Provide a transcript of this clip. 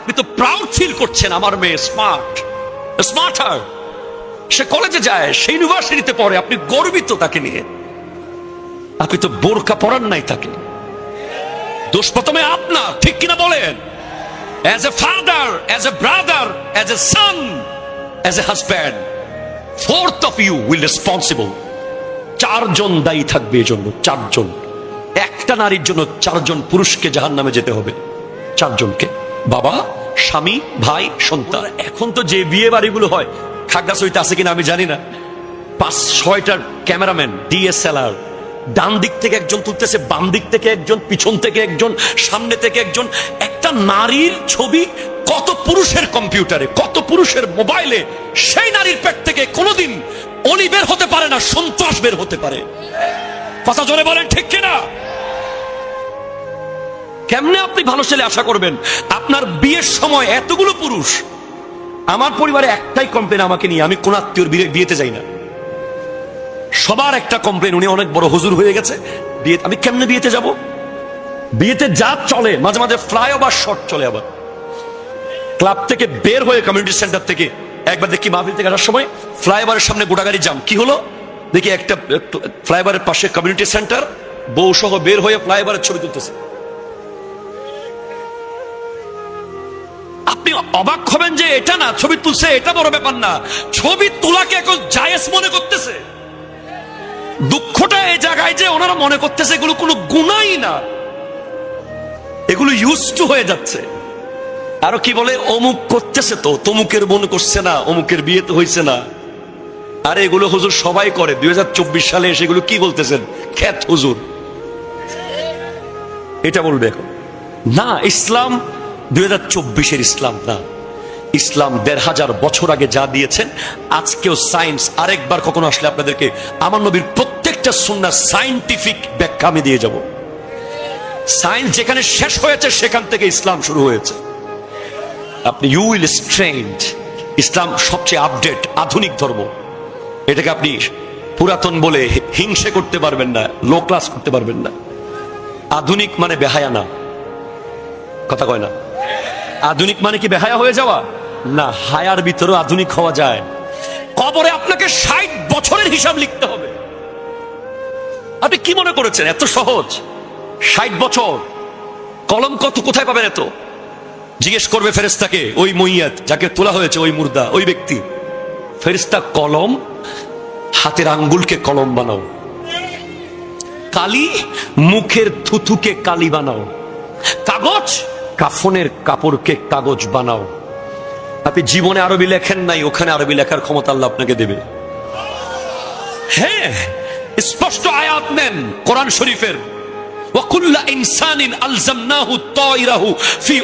আপনি তো proud feel করছেন আমার মেয়ে স্মার্ট স্মার্টার সে কলেজে যায়, সে ইউনিভার্সিটিতে পড়ে, আপনি গর্বিত তাকে নিয়ে। আপনি তো বোরকা পড়ান নাই তাকে দোষ প্রথমে আপনার, ঠিক কিনা বলেন? As a father as a brother as a son as a husband fourth of you will responsible চারজন দায়ী থাকবে এই জন্য চারজন। একটা নারীর জন্য চারজন পুরুষকে জাহান নামে যেতে হবে। চারজনকে। বাবা, স্বামী, ভাই, সন্তান। এখন তো যে বিয়ে বাড়িগুলো হয় খাগড়াছড়িতে আছে কিনা আমি জানি না। পাঁচ, ছয়টার ক্যামেরাম্যান, ডিএসএলআর। ডান দিক থেকে একজন তুলতেছে, বাম দিক থেকে একজন, পিছন থেকে একজন, সামনে থেকে একজন। একটা নারীর ছবি কত পুরুষের কম্পিউটারে, কত পুরুষের মোবাইলে, সেই নারীর পেট থেকে কোনোদিন অলি বের হতে পারে না, সন্ত্রাস বের হতে পারে। কথা জোরে বলেন, ঠিক কিনা? কেমনে আপনি ভালো ছেলে আশা করবেন? আপনার বিয়ের সময় এতগুলো পুরুষ। আমার পরিবারে একটাই কমপ্লেন আমাকে নিয়ে, আমি কোন আত্মীয়র বিয়ে- বিয়েতে যাই না। সবার একটা কমপ্লেন উনি অনেক বড় হুজুর হয়ে গেছে। বিয়ে আমি কেমনে বিয়েতে যাব? বিয়েতে যা চলে, মাঝে মাঝে ফ্লাইওভার শর্ট চলে আবার। ক্লাব থেকে বের হয়ে কমিউনিটি সেন্টার থেকে একবার দেখি মাহফিল থেকে আসার সময় ফ্লাইওভারের সামনে গোটাগাড়ি জাম কি হলো? দেখি একটা ফ্লাইওভারের পাশে কমিউনিটি সেন্টার বউ সহ বের হয়ে ফ্লাইওভারের ছবি তুলতেছে। আপনি অবাক হবেন যে এটা না, ছবি তুলছে, এটা বড় ব্যাপার না। ছবি তোলাকে এখন জায়েজ মনে করতেছে। দুঃখটা এই জায়গায় যে ওনারা মনে করতেছে, এগুলো কোনো গুণাই না। এগুলো ইউজ টু হয়ে যাচ্ছে। আরও কি বলে, অমুক করতেছে তো, তমুকের মনে করছে না, অমুকের বিয়ে তো হয়েছে না। আরে এগুলো হুজুর সবাই করে, দুই হাজার চব্বিশ সালে এসে এগুলো কি বলতেছেন? খ্যাত হুজুর। এটা বলবে এখন। না, ইসলাম দুই হাজার চব্বিশের ইসলাম না। ইসলাম দেড় হাজার বছর আগে যা দিয়েছেন, আজকেও সায়েন্স আরেকবার কখনো আসলে আপনাদেরকে আমার নবীর প্রত্যেকটা সুন্না সাইন্টিফিক ব্যাখ্যা আমি দিয়ে যাব। সায়েন্স যেখানে শেষ হয়েছে, সেখান থেকে ইসলাম শুরু হয়েছে। আপনি ইউ উইল স্ট্রেঞ্জ ইসলাম সবচেয়ে আপডেট আধুনিক ধর্ম। এটাকে আপনি পুরাতন বলে হিংসে করতে পারবেন না লো ক্লাস করতে পারবেন না। আধুনিক মানে বেহায়া না। কথা কয় না। আধুনিক মানে কি বেহায়া হয়ে যাওয়া? না, হায়ার ভিতরেও আধুনিক হওয়া যায়। কবরে আপনাকে ষাট বছরের হিসাব লিখতে হবে। আপনি কি মনে করেছেন? এত সহজ? ষাট বছর? কলম কত? কোথায় পাবেন এত? জিজ্ঞেস করবে ফেরেস্তাকে ওই মইয়াত, যাকে তোলা হয়েছে, ওই মুর্দা, ওই ব্যক্তি ফেরিস্তা কলম, হাতের আঙ্গুলকে কলম বানাও। কালি, মুখের থুথুকে কালি বানাও। কাগজ কাফনের কাপড়কে কাগজ বানাও। আপনি জীবনে আরবি লেখেন নাই, ওখানে আরবি লেখার ক্ষমতা আল্লাহ আপনাকে দেবে। হ্যাঁ স্পষ্ট আয়াত নেন কোরআন শরীফের। ওয়াকুল্লা ইনসানিন আলজামনাহু তায়রাহু ফি